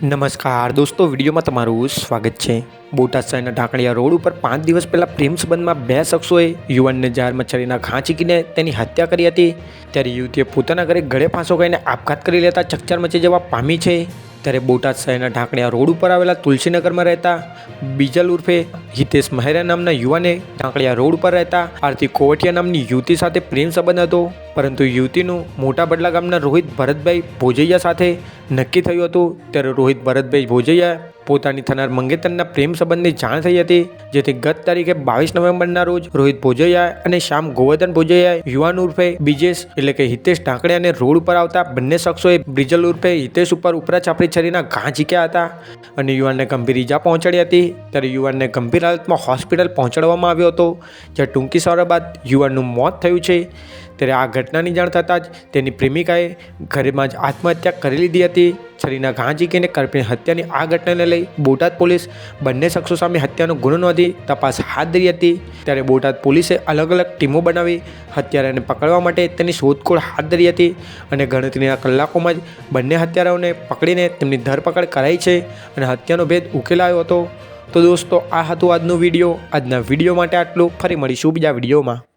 નમસ્કાર દોસ્તો, વિડીયોમાં તમારું સ્વાગત છે. બોટાદ શહેરના ઢાંકણિયા રોડ ઉપર પાંચ દિવસ પહેલાં પ્રેમ સંબંધમાં બે શખ્સોએ યુવાનને જાહેરમાં મચ્છરીના ઘા ચીકીને તેની હત્યા કરી હતી. ત્યારે યુવતીએ પોતાના ઘરે ગળે ફાંસો ખાઈને આપઘાત કરી લેતા ચકચાર મચી જવા પામી છે. ત્યારે બોટાદ શહેરના ઢાંકણિયા રોડ ઉપર આવેલા તુલસીનગરમાં રહેતા બીજલ ઉર્ફે હિતેશ મહેરા નામના યુવાને ઢાંકણિયા રોડ ઉપર રહેતા આરતી કોવટિયા નામની યુવતી સાથે પ્રેમ સંબંધ હતો. પરંતુ યુવતીનું મોટા બદલા ગામના રોહિત ભરતભાઈ ભોજૈયા સાથે નક્કી થયું હતું. ત્યારે રોહિત ભરતભાઈ ભોજૈયા પોતાની થનાર મંગેતરના પ્રેમ સંબંધની જાણ થઈ હતી, જેથી ગત તારીખે બાવીસ નવેમ્બરના રોજ રોહિત ભોજૈયા અને શ્યામ ગોવર્ધન ભોજૈયા, યુવાન ઉર્ફે બીજેશ એટલે કે હિતેશ ઢાંકડિયાને રોડ ઉપર આવતા બંને શખ્સોએ બ્રિજલ ઉર્ફે હિતેશ ઉપર ઉપરા ચાપડી છરીના ઘા ઝીક્યા હતા અને યુવાનને ગંભીર ઈજા પહોંચાડી હતી. ત્યારે યુવાનને ગંભીર હાલતમાં હોસ્પિટલ પહોંચાડવામાં આવ્યો હતો, જ્યાં ટૂંકી સારવાર બાદ યુવાનનું મોત થયું છે. ત્યારે આ ઘટનાની જાણ થતાં જ તેની પ્રેમિકાએ ઘરેમાં જ આત્મહત્યા કરી લીધી હતી. છરીના ઘા ઝીકીને કરપીને હત્યાની આ ઘટનાને લઈ બોટાદ પોલીસ બંને શખ્સો સામે હત્યાનો ગુનો નોંધી તપાસ હાથ ધરી હતી. ત્યારે બોટાદ પોલીસે અલગ અલગ ટીમો બનાવી હત્યારાને પકડવા માટે તેની શોધખોળ હાથ ધરી હતી અને ગણતરીના કલાકોમાં જ બંને હત્યારાઓને પકડીને તેમની ધરપકડ કરાઈ છે અને હત્યાનો ભેદ ઉકેલાયો હતો. તો દોસ્તો, આ હતું આજનો વીડિયો. આજના વીડિયો માટે આટલું. ફરી મળીશું બીજા વિડીયોમાં.